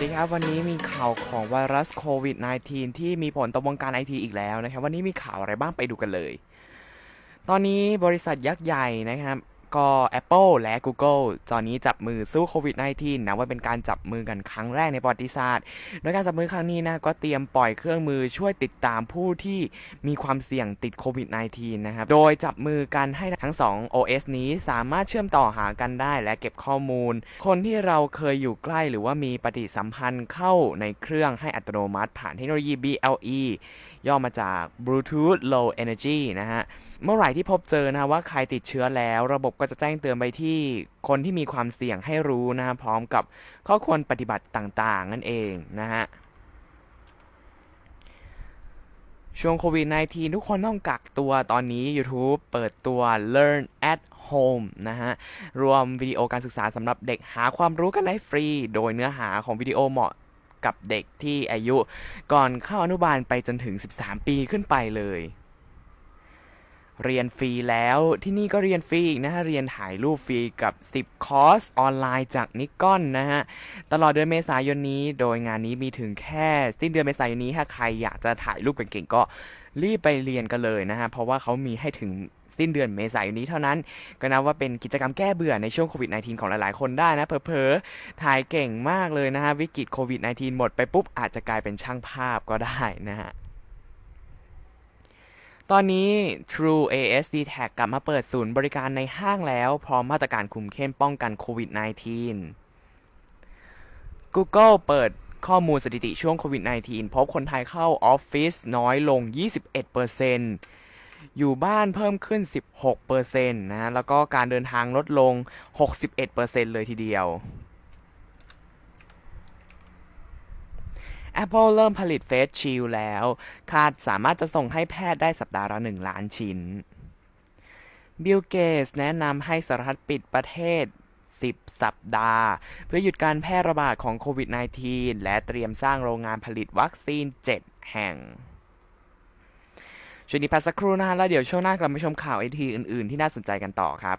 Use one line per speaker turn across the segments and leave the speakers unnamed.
วัสดีครับ วันนี้มีข่าวของไวรัสโควิด -19 ที่มีผลต่อวงการไอทีอีกแล้วนะครับ วันนี้มีข่าวอะไรบ้างไปดูกันเลย ตอนนี้บริษัทยักษ์ใหญ่นะครับ ก็ Apple และ Google ตอนนี้จับมือสู้โควิด -19 นะว่าเป็นการจับมือกันครั้งแรกในประวัติศาสตร์ โดยการจับมือครั้งนี้นะก็เตรียมปล่อยเครื่องมือช่วยติดตามผู้ที่มีความเสี่ยงติดโควิด -19 นะครับ โดยจับมือกันให้ทั้ง 2 OS นี้สามารถเชื่อมต่อหากันได้และเก็บข้อมูล คนที่เราเคยอยู่ใกล้หรือว่ามีปฏิสัมพันธ์เข้าในเครื่องให้อัตโนมัติ ผ่านเทคโนโลยี BLE ย่อมาจาก Bluetooth Low Energy นะฮะ เมื่อไหร่ที่พบเจอนะว่าใครติดเชื้อแล้ว ระบบก็จะแจ้งเตือนไปที่คนที่มีความเสี่ยงให้รู้นะพร้อมกับข้อควรปฏิบัติต่างๆ นั่นเองนะฮะช่วงโควิด -19 ทุกคนต้องกักตัวตอนนี้ YouTube เปิดตัว Learn at Home นะฮะ รวมวิดีโอการศึกษาสำหรับเด็กหาความรู้กันได้ฟรี โดยเนื้อหาของวิดีโอเหมาะกับเด็กที่อายุ ก่อนเข้าอนุบาลไปจนถึง 13 ปีขึ้นไปเลย เรียนฟรีแล้ว ที่นี่ก็เรียนฟรีอีกนะฮะ เรียนถ่ายรูปฟรีกับ 10 คอร์สออนไลน์จากนิกอนนะฮะ ตลอดเดือนเมษายนนี้ โดยงานนี้มีถึงแค่สิ้นเดือนเมษายนนี้ ถ้าใครอยากจะถ่ายรูปเก่งๆก็รีบไปเรียนกันเลยนะฮะ เพราะว่าเขามีให้ถึงสิ้นเดือนเมษายนนี้เท่านั้น ก็นับว่าเป็นกิจกรรมแก้เบื่อในช่วงโควิด -19 ของหลายๆ คนได้นะเผลอๆ ถ่ายเก่งมากเลยนะฮะ วิกฤตโควิด -19 หมดไปปุ๊บอาจจะกลายเป็นช่างภาพก็ได้นะฮะ ตอนนี้ True ASD Tag กลับมาเปิดศูนย์บริการในห้างแล้ว พร้อมมาตรการคุมเข้มป้องกันโควิด -19 Google เปิดข้อมูลสถิติช่วงโควิด -19 พบคนไทยเข้าออฟฟิศน้อยลง 21%อยู่บ้านเพิ่มขึ้น 16%นะ แล้วก็การเดินทางลดลง 61%เลยทีเดียว Apple เริ่มผลิต Face Shield แล้ว คาดสามารถจะส่งให้แพทย์ได้สัปดาห์ละ1ล้านชิ้น Bill Gates แนะนำให้สหรัฐปิดประเทศ 10 สัปดาห์ เพื่อหยุดการแพร่ระบาดของโควิด -19 และเตรียมสร้างโรงงานผลิตวัคซีน 7 แห่งช่วงนี้พักสักครู่นะฮะแล้วเดี๋ยวช่วงหน้ากลับมาชมข่าวไอทีอื่น ๆ ที่น่าสนใจกันต่อครับ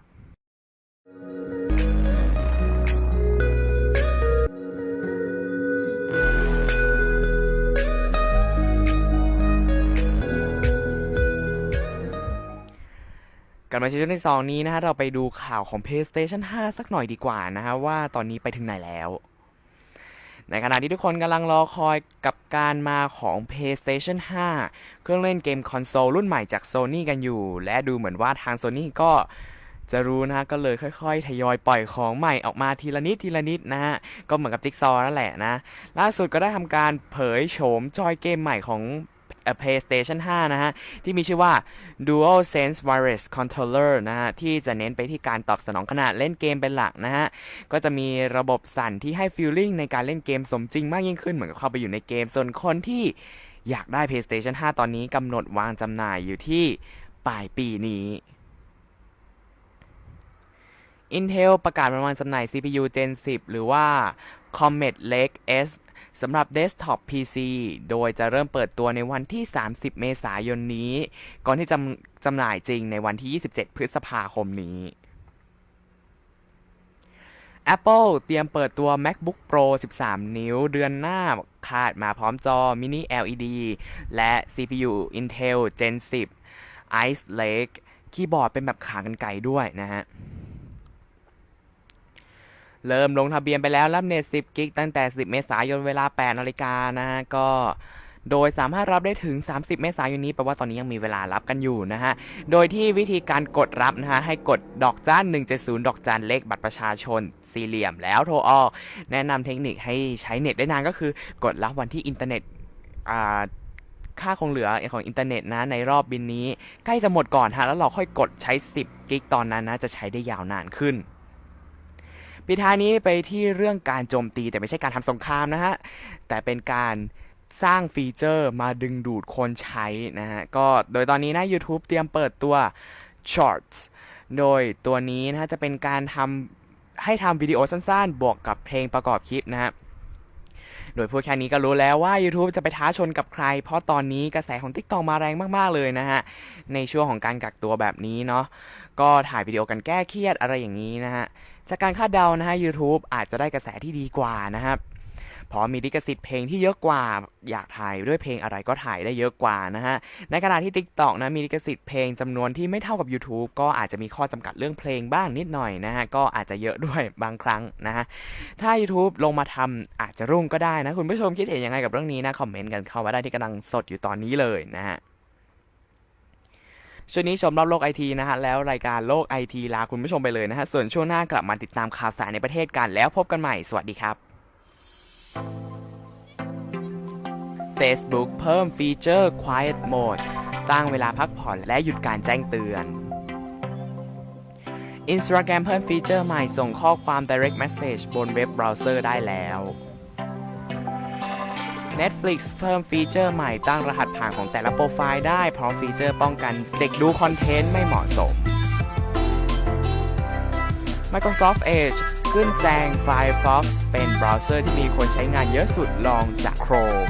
ับมาช่วงที่สองนี้นะฮะเราไปดูข่าวของ PlayStation 5 สักหน่อยดีกว่านะฮะว่าตอนนี้ไปถึงไหนแล้ว ในขณะที่ทุกคนกำลังรอคอยกับการมาของ PlayStation 5 เครื่องเล่นเกมคอนโซลรุ่นใหม่จาก Sony กันอยู่ และดูเหมือนว่าทาง Sony ก็จะรู้นะฮะก็เลยค่อยๆ ทยอยปล่อยของใหม่ออกมาทีละนิดทีละนิดนะฮะ ก็เหมือนกับจิ๊กซอว์นั่นแหละนะ ล่าสุดก็ได้ทำการเผยโฉมจอยเกมใหม่ของ PlayStation 5 นะฮะ ที่มีชื่อว่า Dual Sense Wireless Controller นะฮะ ที่จะเน้นไปที่การตอบสนองขนาดเล่นเกมเป็นหลักนะฮะ ก็จะมีระบบสั่นที่ให้ฟีลลิ่งในการเล่นเกมสมจริงมากยิ่งขึ้นเหมือนกับเข้าไปอยู่ในเกม ส่วนคนที่อยากได้ PlayStation 5 ตอนนี้กำหนดวางจำหน่ายอยู่ที่ปลายปีนี้ Intel ประกาศรางวัลจำหน่าย CPU Gen 10 หรือว่า Comet Lake S สำหรับ Desktop PC โดยจะเริ่มเปิดตัวในวันที่ 30 เมษายนนี้ ก่อนที่จำจำหน่ายจริงในวันที่ 27 พฤษภาคมนี้ Apple เตรียมเปิดตัว MacBook Pro 13 นิ้ว เดือนหน้าคาดมาพร้อมจอ Mini LED และ CPU Intel Gen 10 Ice Lake คีย์บอร์ดเป็นแบบขากรรไกรด้วยนะฮะ เริ่มลงทะเบียนไปแล้วรับเน็ต 10 กิก ตั้งแต่ 10 เมษายนเวลา 8 นาฬิกานะฮะ ก็โดยสามารถรับได้ถึง 30 เมษายนนี้แปลว่าตอนนี้ยังมีเวลารับกันอยู่นะฮะ โดยที่วิธีการกดรับนะฮะ ให้กดดอกจัน170 ดอกจันเลขบัตรประชาชนสี่เหลี่ยมแล้วโทรออกแนะนำเทคนิคให้ใช้เน็ตได้นานก็คือ กดรับวันที่อินเทอร์เน็ตอ่าค่าคงเหลือของอินเทอร์เน็ตนะในรอบบินนี้ ใกล้จะหมดก่อนฮะแล้วเราค่อยกดใช้ 10 กิกตอนนั้นนะจะใช้ได้ยาวนานขึ้น ปิดท้ายนี้ไปที่เรื่องการโจมตีแต่ไม่ใช่การทำสงครามนะฮะ แต่เป็นการสร้างฟีเจอร์มาดึงดูดคนใช้นะฮะ ก็โดยตอนนี้นะ YouTube เตรียมเปิดตัว Shorts โดยตัวนี้นะฮะ จะเป็นการทำให้ทำวิดีโอสั้นๆ บวกกับเพลงประกอบคลิปนะฮะโดยพูดแค่นี้ก็รู้แล้วว่า YouTube จะไปท้าชนกับใคร เพราะตอนนี้กระแสของ TikTok มาแรงมากๆเลยนะฮะ ในช่วงของการกักตัวแบบนี้เนาะก็ถ่ายวิดีโอกันแก้เครียดอะไรอย่างนี้นะฮะ จากการคาดเดานะฮะ YouTube อาจจะได้กระแสที่ดีกว่านะครับเพราะมีลิขสิทธิ์เพลงที่เยอะกว่า อยากถ่ายด้วยเพลงอะไรก็ถ่ายได้เยอะกว่านะฮะ ในขณะที่ TikTok นะมีลิขสิทธิ์เพลงจำนวนที่ไม่เท่ากับ YouTube ก็อาจจะมีข้อจำกัดเรื่องเพลงบ้างนิดหน่อยนะฮะ ก็อาจจะเยอะด้วยบางครั้งนะฮะ ถ้า YouTube ลงมาทำอาจจะรุ่งก็ได้นะ คุณผู้ชมคิดเห็นยังไงกับเรื่องนี้นะ คอมเมนต์กันเข้ามาได้ที่กำลังสดอยู่ตอนนี้เลยนะฮะ ช่วงนี้ชมรอบโลกไอทีนะฮะแล้วรายการโลกไอทีลาคุณผู้ชมไปเลยนะฮะส่วนช่วงหน้ากลับมาติดตามข่าวสารในประเทศกันแล้วพบกันใหม่สวัสดีครับ Facebook เพิ่มฟีเจอร์ Quiet Mode ตั้งเวลาพักผ่อนและหยุดการแจ้งเตือน Instagram เพิ่มฟีเจอร์ใหม่ส่งข้อความ Direct Message บนเว็บเบราว์เซอร์ได้แล้ว Netflix เพิ่มฟีเจอร์ใหม่ตั้งรหัสผ่านของแต่ละโปรไฟล์ได้ พร้อมฟีเจอร์ป้องกันเด็กดูคอนเทนต์ไม่เหมาะสม Microsoft Edge ขึ้นแซง Firefox เป็นเบราว์เซอร์ที่มีคนใช้งานเยอะสุดรองจาก Chrome